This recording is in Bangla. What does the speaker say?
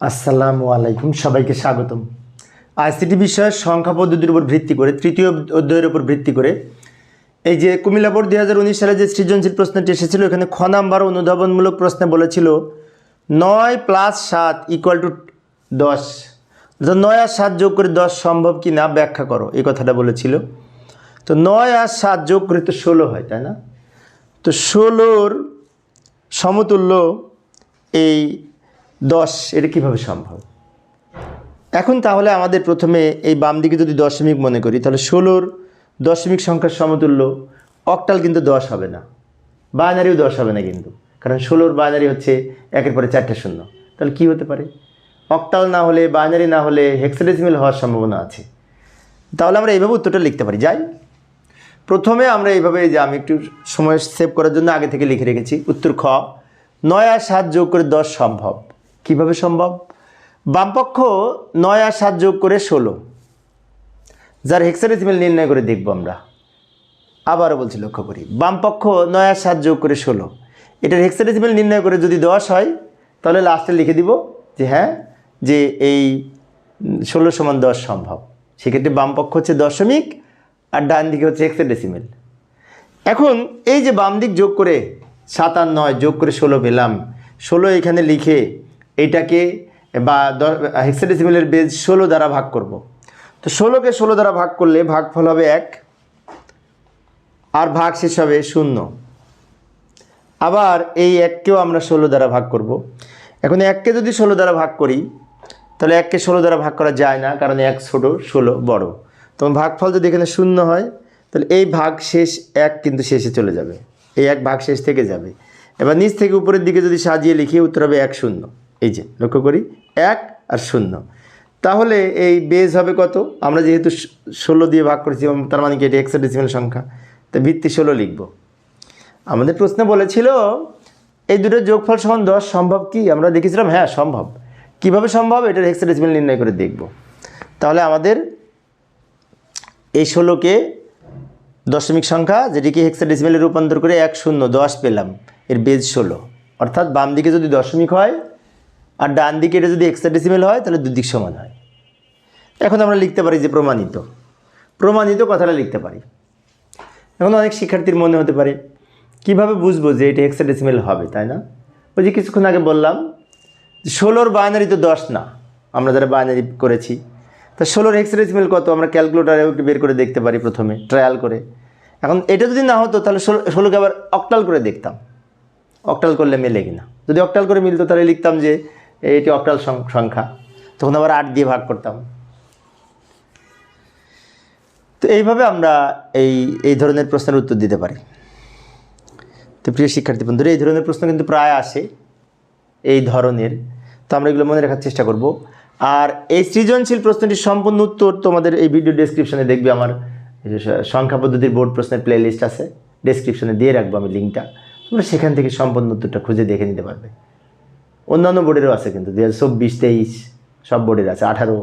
আসসালামু আলাইকুম, সবাইকে স্বাগতম। আইসিটি বিষয়ের সংখ্যা পদ্ধতির উপর ভিত্তি করে, তৃতীয় অধ্যায়ের উপর ভিত্তি করে, এই যে কুমিল্লা বোর্ড দুই হাজার উনিশ সালে যে সৃজনশীল প্রশ্নটি এসেছিল, এখানে খ নাম্বার অনুধাবনমূলক প্রশ্নে বলেছিল, নয় প্লাস সাত ইকুয়াল টু দশ। অর্থাৎ নয় আর সাত যোগ করে দশ সম্ভব কি না, ব্যাখ্যা করো, এই কথাটা বলেছিল। তো নয় আর সাত যোগ করে তো ষোলো হয়, তাই না? তো ষোলোর সমতুল্য এই দশ, এটা কীভাবে সম্ভব? এখন তাহলে আমাদের প্রথমে এই বাম দিকে যদি দশমিক মনে করি, তাহলে ষোলোর দশমিক সংখ্যার সমতুল্য, অক্টাল কিন্তু দশ হবে না। বাইনারিও দশ হবে না কিন্তু, কারণ ষোলোর বাইনারি হচ্ছে একের পরে চারটে শূন্য। তাহলে কি হতে পারে? অক্টাল না হলে, বাইনারি না হলে হেক্সাডেসিমেল হওয়ার সম্ভাবনা আছে। তাহলে আমরা এইভাবে উত্তরটা লিখতে পারি। যাই, প্রথমে আমরা এইভাবে যে আমি একটু সময় সেভ করার জন্য আগে থেকে লিখে রেখেছি, উত্তর খ, নয় আর সাত যোগ করে দশ সম্ভব। কীভাবে সম্ভব? বামপক্ষ নয় আর সাত যোগ করে ষোলো। যার হেক্সাডেসিমেল নির্ণয় করে দেখব আমরা। আবারও বলছি লক্ষ্য করি। বামপক্ষ নয় আর সাত যোগ করে ষোলো। এটার হেক্সাডেসিমেল নির্ণয় করে যদি দশ হয়, তাহলে লাস্টে লিখে দিব যে হ্যাঁ যে এই ষোলো সমান দশ সম্ভব। সেক্ষেত্রে বামপক্ষ হচ্ছে দশমিক আর ডান দিকে হচ্ছে হেক্সাডেসিমেল এখন এই যে বাম দিক যোগ করে সাত আর নয় যোগ করে ষোলো পেলাম, ষোলো এখানে লিখে এটাকে বা হেক্সাডেসিমেলের বেজ ষোলো দ্বারা ভাগ করব। তো ষোলোকে ষোলো দ্বারা ভাগ করলে ভাগফল হবে এক, আর ভাগ শেষ হবে শূন্য। আবার এই এককেও আমরা ষোলো দ্বারা ভাগ করব। এখন এককে যদি ষোলো দ্বারা ভাগ করি, তাহলে এককে ষোলো দ্বারা ভাগ করা যায় না, কারণ এক ছোটো, ষোলো বড়। তখন ভাগফল যদি এখানে শূন্য হয়, তাহলে এই ভাগ শেষ এক কিন্তু শেষে চলে যাবে। এই এক ভাগ শেষ থেকে যাবে। এবার নিচ থেকে উপরের দিকে যদি সাজিয়ে লিখি, উত্তর হবে এক শূন্য। এই যে, লক্ষ্য করি, এক আর শূন্য। তাহলে এই বেজ হবে কত? আমরা যেহেতু ষোলো দিয়ে ভাগ করেছি তার মানে কি এটি এক্সাডেসিমেল সংখ্যা, তো ভিত্তি ষোলো লিখব। আমাদের প্রশ্নে বলেছিল, এই দুটো যোগফল সমান দশ, সম্ভব কি? আমরা দেখেছিলাম হ্যাঁ সম্ভব। কীভাবে সম্ভব? এটার হেক্সাডেসিমেল নির্ণয় করে দেখব। তাহলে আমাদের এই ষোলোকে দশমিক সংখ্যা, যেটিকে হেক্সাডেসিমেলে রূপান্তর করে এক শূন্য, দশ পেলাম, এর বেজ ষোলো। অর্থাৎ বাম দিকে যদি দশমিক হয় আর ডান দিকে এটা যদি হেক্সাডেসিমেল হয়, তাহলে দুদিক সমান হয়। এখন আমরা লিখতে পারি যে প্রমাণিত। প্রমাণিত কথাটা লিখতে পারি। এখন অনেক শিক্ষার্থীর মনে হতে পারে, কীভাবে বুঝব যে এটা হেক্সাডেসিমেল হবে, তাই না? ওই যে কিছুক্ষণ আগে বললাম, ষোলোর বাইনারি তো দশ না, আমরা যারা বাইনারি করেছি। তা ষোলোর হেক্সাডেসিমেল কত? আমরা ক্যালকুলেটারে একটু বের করে দেখতে পারি প্রথমে ট্রায়াল করে। এখন এটা যদি না হতো, তাহলে ষোলো, ষোলোকে আবার অক্টাল করে দেখতাম। অক্টাল করলে মেলে কিনা। যদি অক্টাল করে মিলতো, তাহলে লিখতাম যে এটি অক্টাল সংখ্যা। তখন আবার আট দিয়ে ভাগ করতাম। তো এইভাবে আমরা এই এই ধরনের প্রশ্নের উত্তর দিতে পারি। তো প্রিয় শিক্ষার্থী বন্ধুরা, এই ধরনের প্রশ্ন কিন্তু প্রায় আসে এই ধরনের। তো আমরা এগুলো মনে রাখার চেষ্টা করব। আর এই সৃজনশীল প্রশ্নটির সম্পূর্ণ উত্তর তোমাদের এই ভিডিও ডেসক্রিপশনে দেখবে। আমার সংখ্যা পদ্ধতির বোর্ড প্রশ্নের প্লে লিস্ট আছে। ডেসক্রিপশনে দিয়ে রাখব আমি লিঙ্কটা তোমরা সেখান থেকে সম্পূর্ণ উত্তরটা খুঁজে দেখে নিতে পারবে। অন্যান্য বোর্ডেরও আছে কিন্তু দু হাজার চব্বিশ তেইশ সব বোর্ডের আছে আঠারো।